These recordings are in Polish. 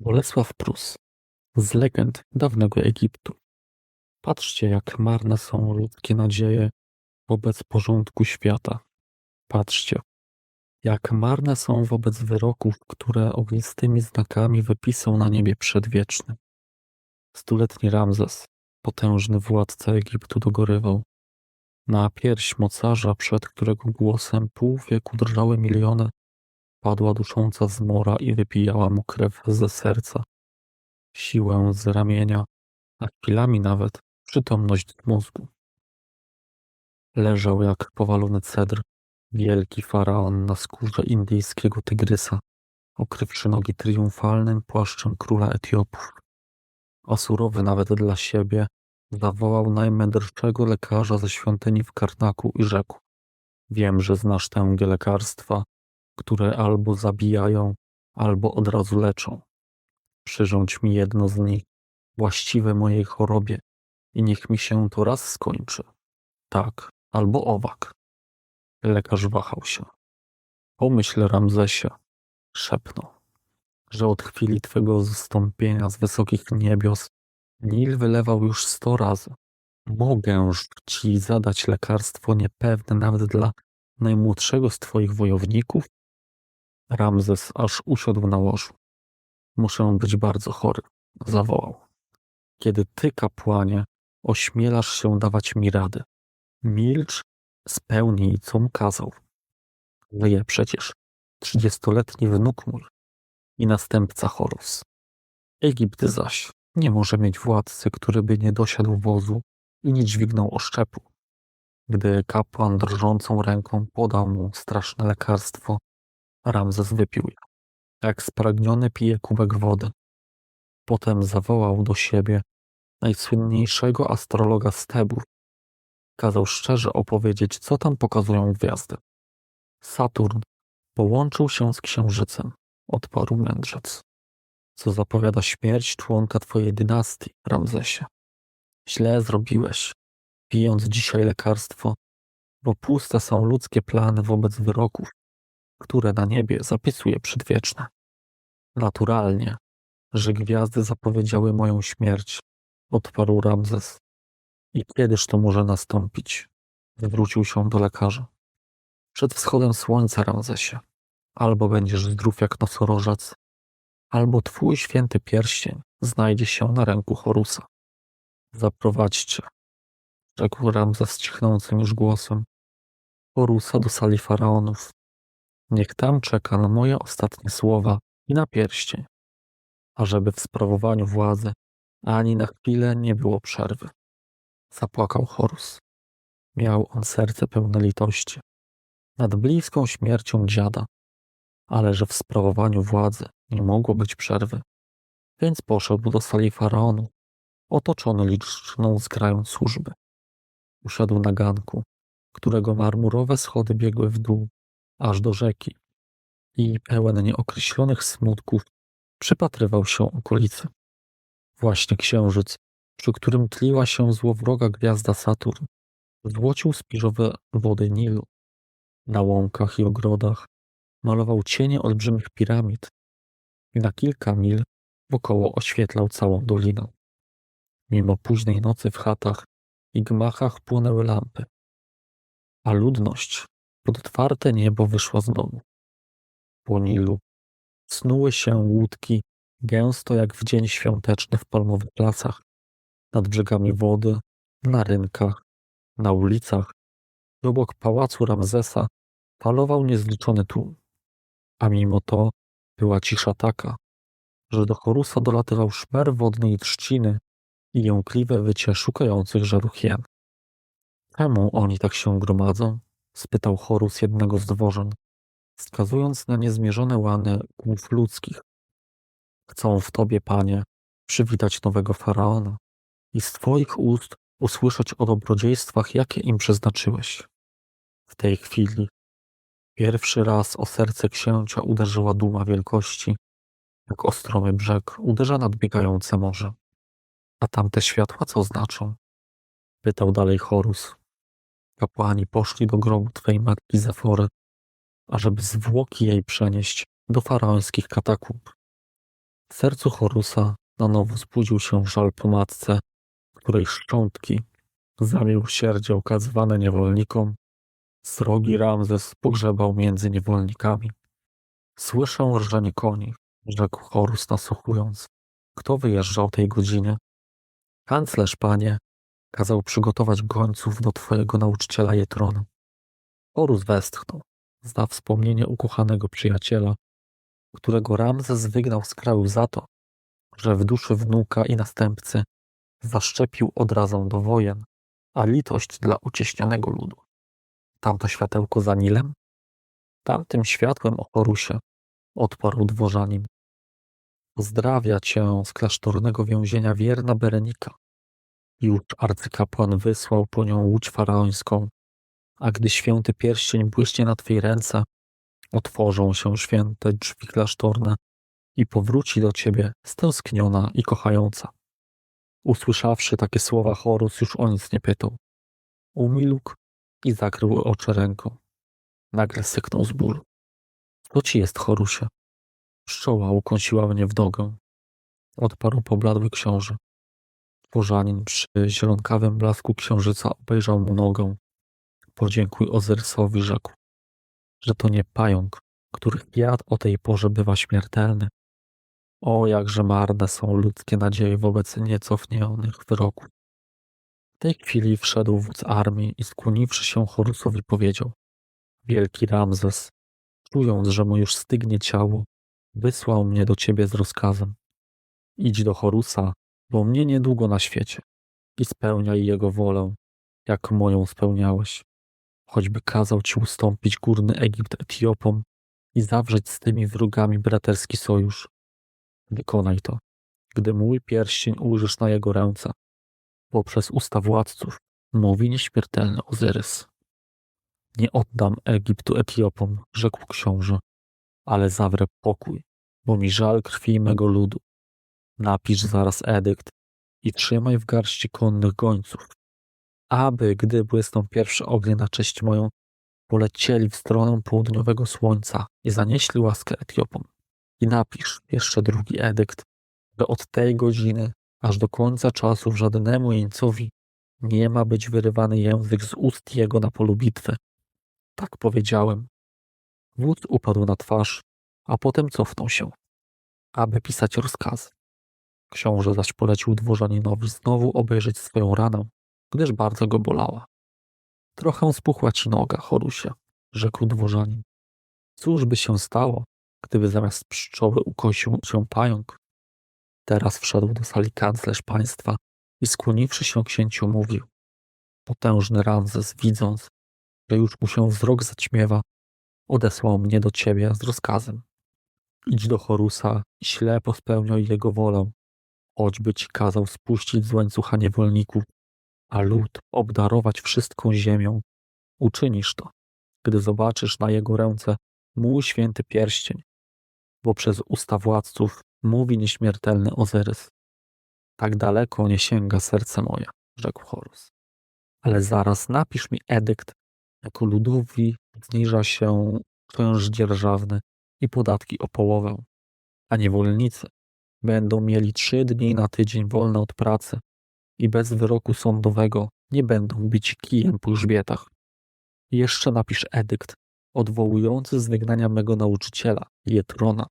Bolesław Prus z legend dawnego Egiptu. Patrzcie, jak marne są ludzkie nadzieje wobec porządku świata. Patrzcie, jak marne są wobec wyroków, które ognistymi znakami wypisał na niebie przedwieczny. Stuletni Ramzes, potężny władca Egiptu, dogorywał. Na pierś mocarza, przed którego głosem pół wieku drżały miliony, padła dusząca zmora i wypijała mu krew ze serca, siłę z ramienia, a chwilami nawet przytomność mózgu. Leżał jak powalony cedr, wielki faraon na skórze indyjskiego tygrysa, okrywszy nogi triumfalnym płaszczem króla Etiopów. A surowy nawet dla siebie zawołał najmędrszego lekarza ze świątyni w Karnaku i rzekł: Wiem, że znasz tęgę lekarstwa, które albo zabijają, albo od razu leczą. Przyrządź mi jedno z nich, właściwe mojej chorobie, i niech mi się to raz skończy. Tak, albo owak. Lekarz wahał się. Pomyśl, Ramzesie, szepnął, że od chwili twego zstąpienia z wysokich niebios Nil wylewał już sto razy. Mogę ci zadać lekarstwo niepewne nawet dla najmłodszego z twoich wojowników? Ramzes aż usiadł na łożu. Muszę być bardzo chory, zawołał. Kiedy ty, kapłanie, ośmielasz się dawać mi radę, milcz, spełnij, com kazał. Żyje przecież trzydziestoletni wnuk mój i następca Horus. Egipt zaś nie może mieć władcy, który by nie dosiadł wozu i nie dźwignął oszczepu. Gdy kapłan drżącą ręką podał mu straszne lekarstwo, Ramzes wypił je. Jak spragniony pije kubek wody. Potem zawołał do siebie najsłynniejszego astrologa z Tebów. Kazał szczerze opowiedzieć, co tam pokazują gwiazdy. Saturn połączył się z księżycem, odparł mędrzec. Co zapowiada śmierć członka twojej dynastii, Ramzesie. Źle zrobiłeś, pijąc dzisiaj lekarstwo, bo puste są ludzkie plany wobec wyroków, które na niebie zapisuje przedwieczne. Naturalnie, że gwiazdy zapowiedziały moją śmierć, odparł Ramzes. I kiedyż to może nastąpić? Zwrócił się do lekarza. Przed wschodem słońca, Ramzesie. Albo będziesz zdrów jak nosorożec, albo twój święty pierścień znajdzie się na ręku Horusa. Zaprowadźcie, rzekł Ramzes cichnącym już głosem, Horusa do sali faraonów. Niech tam czeka na moje ostatnie słowa i na pierścień, ażeby w sprawowaniu władzy ani na chwilę nie było przerwy. Zapłakał Horus. Miał on serce pełne litości nad bliską śmiercią dziada, ale że w sprawowaniu władzy nie mogło być przerwy, więc poszedł do sali faraonu, otoczony liczną zgrają służby. Usiadł na ganku, którego marmurowe schody biegły w dół, aż do rzeki i pełen nieokreślonych smutków przypatrywał się okolicy. Właśnie księżyc, przy którym tliła się złowroga gwiazda Saturn, złocił spiżowe wody Nilu. Na łąkach i ogrodach malował cienie olbrzymich piramid i na kilka mil wokoło oświetlał całą dolinę. Mimo późnej nocy w chatach i gmachach płonęły lampy, a ludność pod otwarte niebo wyszła z domu. Po Nilu snuły się łódki gęsto jak w dzień świąteczny w palmowych lasach, nad brzegami wody, na rynkach, na ulicach obok pałacu Ramzesa falował niezliczony tłum. A mimo to była cisza taka, że do Horusa dolatywał szmer wodnej trzciny i jąkliwe wycie szukających żaru hien. Czemu oni tak się gromadzą? Spytał Horus jednego z dworzan, wskazując na niezmierzone łany głów ludzkich. Chcą w tobie, panie, przywitać nowego faraona i z twoich ust usłyszeć o dobrodziejstwach, jakie im przeznaczyłeś. W tej chwili pierwszy raz o serce księcia uderzyła duma wielkości, jak ostromy brzeg uderza nadbiegające morze. A tamte światła co znaczą? Pytał dalej Horus. Kapłani poszli do grobu twej matki Zefory, ażeby zwłoki jej przenieść do faraońskich katakumb. sercu Horusa na nowo zbudził się żal po matce, której szczątki za miłosierdzie okazywane niewolnikom srogi Ramzes pogrzebał między niewolnikami. Słyszę rżenie koni, rzekł Horus nasłuchując. Kto wyjeżdża o tej godzinie? Kanclerz, panie, kazał przygotować gońców do twojego nauczyciela Jetrona. Horus westchnął. Zna wspomnienie ukochanego przyjaciela, którego Ramzes wygnał z kraju za to, że w duszy wnuka i następcy zaszczepił odrazą do wojen, a litość dla ucieśnionego ludu. Tamto światełko za Nilem? Tamtym światłem o Horusie, odparł dworzanin. Pozdrawia cię z klasztornego więzienia wierna Berenika. Już arcykapłan wysłał po nią łódź faraońską, a gdy święty pierścień błyśnie na twej ręce, otworzą się święte drzwi klasztorne i powróci do ciebie stęskniona i kochająca. Usłyszawszy takie słowa, Horus już o nic nie pytał. Umilkł i zakrył oczy ręką. Nagle syknął z bólu. Co ci jest, Horusie? Pszczoła ukąsiła mnie w nogę. Odparł pobladły książę. Dworzanin przy zielonkawym blasku księżyca obejrzał mu nogę. Podziękuj Ozyrysowi, rzekł, że to nie pająk, których jad o tej porze bywa śmiertelny. O, jakże marne są ludzkie nadzieje wobec niecofnionych wyroków. W tej chwili wszedł wódz armii i skłoniwszy się Horusowi powiedział Wielki Ramzes, czując, że mu już stygnie ciało, wysłał mnie do ciebie z rozkazem. Idź do Horusa, bo mnie niedługo na świecie i spełniaj jego wolę, jak moją spełniałeś. Choćby kazał ci ustąpić górny Egipt Etiopom i zawrzeć z tymi wrogami braterski sojusz. Wykonaj to, gdy mój pierścień użysz na jego ręce, bo przez usta władców mówi nieśmiertelny Ozyrys. Nie oddam Egiptu Etiopom, rzekł książę, ale zawrę pokój, bo mi żal krwi mego ludu. Napisz zaraz edykt i trzymaj w garści konnych gońców, aby, gdy błysną pierwsze ognie na cześć moją, polecieli w stronę południowego słońca i zanieśli łaskę Etiopom. I napisz jeszcze drugi edykt, że od tej godziny aż do końca czasów żadnemu jeńcowi nie ma być wyrywany język z ust jego na polu bitwy. Tak powiedziałem. Wódz upadł na twarz, a potem cofnął się, aby pisać rozkazy. Książę zaś polecił dworzaninowi znowu obejrzeć swoją ranę, gdyż bardzo go bolała. Trochę spuchła ci noga, Horusie, rzekł dworzanin. Cóż by się stało, gdyby zamiast pszczoły ukosił się pająk? Teraz wszedł do sali kanclerz państwa i skłoniwszy się księciu mówił. Potężny Ramzes, widząc, że już mu się wzrok zaćmiewa, odesłał mnie do ciebie z rozkazem. Idź do Horusa i ślepo spełniaj jego wolę, choćby ci kazał spuścić z łańcucha niewolników, a lud obdarować wszystką ziemią. Uczynisz to, gdy zobaczysz na jego ręce mój święty pierścień, bo przez usta władców mówi nieśmiertelny Ozyrys. Tak daleko nie sięga serce moje, rzekł Horus. Ale zaraz napisz mi edykt, jako ludowi zniża się klęż dzierżawny i podatki o połowę, a niewolnicy będą mieli trzy dni na tydzień wolne od pracy i bez wyroku sądowego nie będą bić kijem po grzbietach. Jeszcze napisz edykt odwołujący z wygnania mego nauczyciela, Jetrona,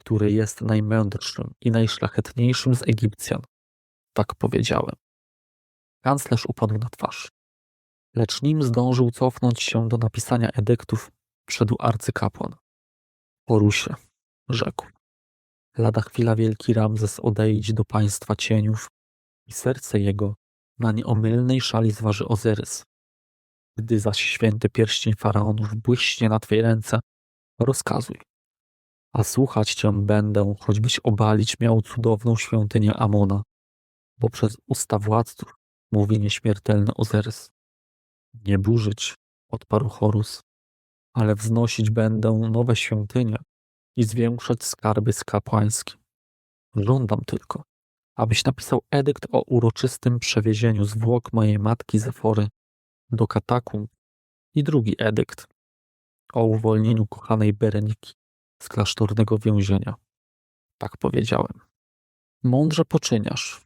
który jest najmędrszym i najszlachetniejszym z Egipcjan. Tak powiedziałem. Kanclerz upadł na twarz. Lecz nim zdążył cofnąć się do napisania edyktów, wszedł arcykapłan. Porusie, rzekł. Lada chwila wielki Ramzes odejdzie do państwa cieniów i serce jego na nieomylnej szali zważy Ozyrys. Gdy zaś święty pierścień faraonów błyśnie na twej ręce, rozkazuj. A słuchać cię będę, choćbyś obalić miał cudowną świątynię Amona, bo przez usta władców mówi nieśmiertelny Ozyrys. Nie burzyć, odparł Horus, ale wznosić będę nowe świątynie i zwiększać skarby skapłańskie. Żądam tylko, abyś napisał edykt o uroczystym przewiezieniu zwłok mojej matki Zefory do katakumb i drugi edykt o uwolnieniu kochanej Bereniki z klasztornego więzienia. Tak powiedziałem. Mądrze poczyniasz,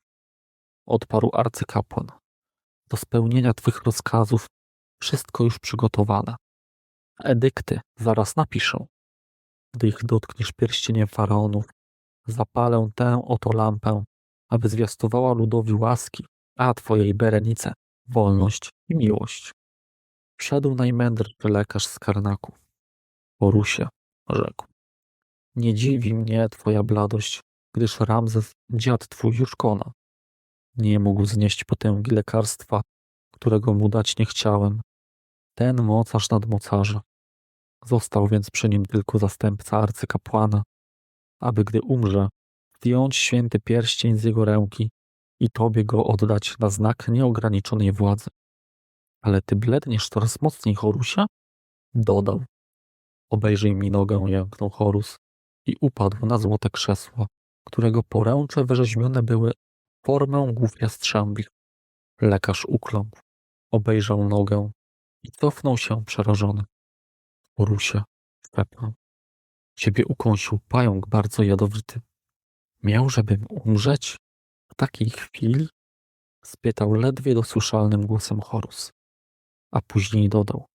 odparł arcykapłan. Do spełnienia twych rozkazów wszystko już przygotowane. Edykty zaraz napiszę. Gdy ich dotkniesz pierścieniem faraonów, zapalę tę oto lampę, aby zwiastowała ludowi łaski, a twojej Berenice wolność i miłość. Wszedł najmędrszy lekarz z Karnaku. Porusie, rzekł. Nie dziwi mnie twoja bladość, gdyż Ramzes, dziad twój, już kona. Nie mógł znieść potęgi lekarstwa, którego mu dać nie chciałem. Ten mocarz nad mocarza. Został więc przy nim tylko zastępca arcykapłana, aby gdy umrze, zdjąć święty pierścień z jego ręki i tobie go oddać na znak nieograniczonej władzy. Ale ty bledniesz coraz mocniej, Horusia? Dodał. Obejrzyj mi nogę, jęknął Horus i upadł na złote krzesło, którego poręcze wyrzeźbione były formę głów jastrzębich. Lekarz ukląkł, obejrzał nogę i cofnął się przerażony. Horusie, szepnął. Ciebie ukąsił pająk bardzo jadowity. Miał, żebym umrzeć? W takiej chwili? spytał ledwie dosłyszalnym głosem Horus, a później dodał.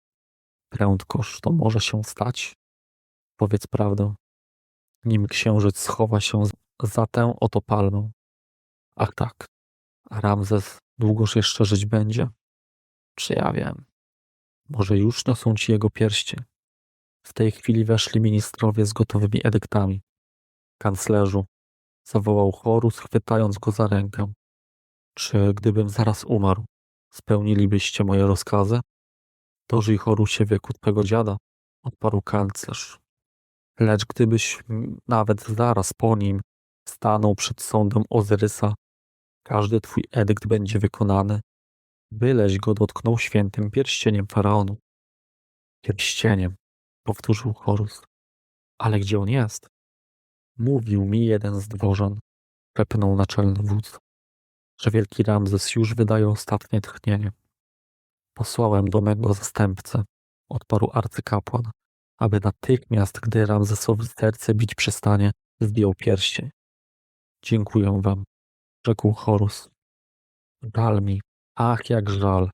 Prędkoż to może się stać? Powiedz prawdę, nim księżyc schowa się za tę oto. Ach tak, a Ramzes długoż jeszcze żyć będzie? Czy ja wiem? Może już niosą ci jego pierścień? W tej chwili weszli ministrowie z gotowymi edyktami. Kanclerzu, zawołał Horus, chwytając go za rękę. Czy gdybym zaraz umarł, spełnilibyście moje rozkazy? Dożyj Horusie wieku twego dziada, odparł kanclerz. Lecz gdybyś nawet zaraz po nim stanął przed sądem Ozyrysa, każdy twój edykt będzie wykonany, byleś go dotknął świętym pierścieniem faraonu. Pierścieniem, powtórzył Horus. Ale gdzie on jest? Mówił mi jeden z dworzan, szepnął naczelny wódz, że wielki Ramzes już wydaje ostatnie tchnienie. Posłałem do mego zastępcę, odparł arcykapłan, aby natychmiast, gdy Ramzesowi serce bić przestanie, zdjął pierścień. Dziękuję wam, rzekł Horus. Żal mi, ach jak żal,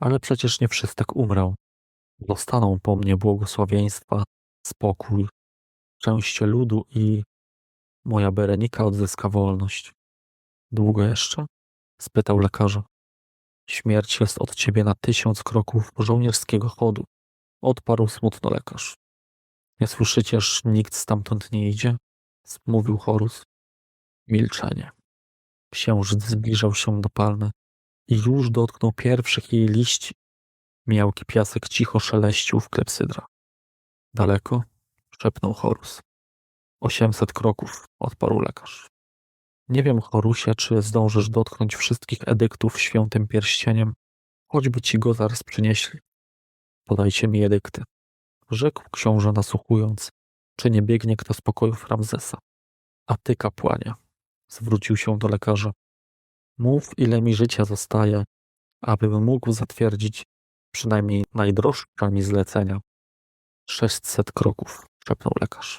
ale przecież nie wszystek umrę. Dostaną po mnie błogosławieństwa, spokój, szczęście ludu i moja Berenika odzyska wolność. Długo jeszcze? spytał lekarza. Śmierć jest od ciebie na tysiąc kroków żołnierskiego chodu, odparł smutno lekarz. Nie słyszycież, nikt stamtąd nie idzie? Mówił Horus. Milczenie. Księżyc zbliżał się do palmy i już dotknął pierwszych jej liści. Miałki piasek cicho szeleścił w klepsydra. Daleko? szepnął Horus. Osiemset kroków, odparł lekarz. Nie wiem, Horusie, czy zdążysz dotknąć wszystkich edyktów świętym pierścieniem, choćby ci go zaraz przynieśli. Podajcie mi edykty. Rzekł książę nasłuchując, czy nie biegnie kto z pokojów Ramzesa. A ty, kapłanie, zwrócił się do lekarza. Mów, ile mi życia zostaje, abym mógł zatwierdzić przynajmniej najdroższe mi zlecenia. Sześćset kroków, szepnął lekarz.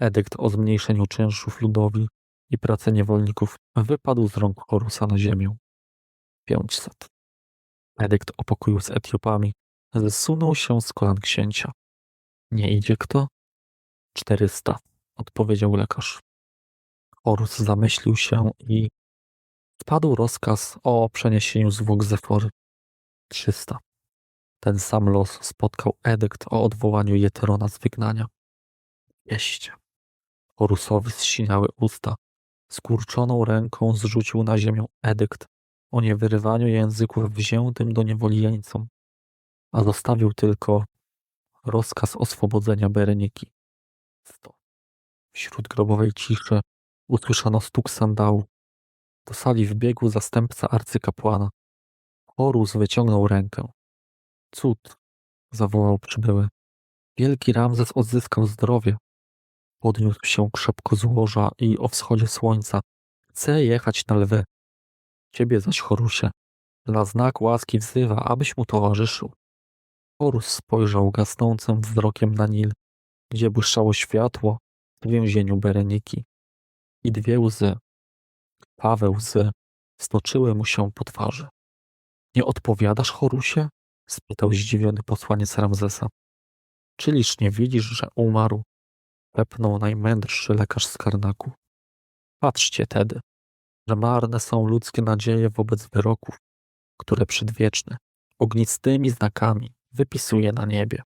Edykt o zmniejszeniu czynszów ludowi i pracy niewolników wypadł z rąk Horusa na ziemię. Pięćset. Edykt o pokoju z Etiopami zsunął się z kolan księcia. Nie idzie kto? Czterysta, odpowiedział lekarz. Horus zamyślił się i wpadł rozkaz o przeniesieniu zwłok Zefory. Trzysta. Ten sam los spotkał edykt o odwołaniu Jeterona z wygnania. Dwieście. Horusowi zsinały usta. Skurczoną ręką zrzucił na ziemię edykt o niewyrywaniu języków wziętym do niewoli jeńcom, a zostawił tylko rozkaz oswobodzenia Bereniki. Sto. Wśród grobowej ciszy usłyszano stuk sandału. Do sali wbiegł zastępca arcykapłana. Horus wyciągnął rękę. Cud, zawołał przybyły. Wielki Ramzes odzyskał zdrowie. Podniósł się krzepko z łoża i o wschodzie słońca. Chcę jechać na lwy. Ciebie zaś, Horusie, dla znak łaski wzywa, abyś mu towarzyszył. Horus spojrzał gasnącym wzrokiem na Nil, gdzie błyszczało światło w więzieniu Bereniki. i dwie łzy, krwawe łzy, stoczyły mu się po twarzy. Nie odpowiadasz, Horusie? Spytał zdziwiony posłaniec Ramzesa. Czyliż nie widzisz, że umarł? Pepnął najmędrszy lekarz z Karnaku. Patrzcie tedy, że marne są ludzkie nadzieje wobec wyroków, które przedwieczny, ognistymi znakami wypisuje na niebie.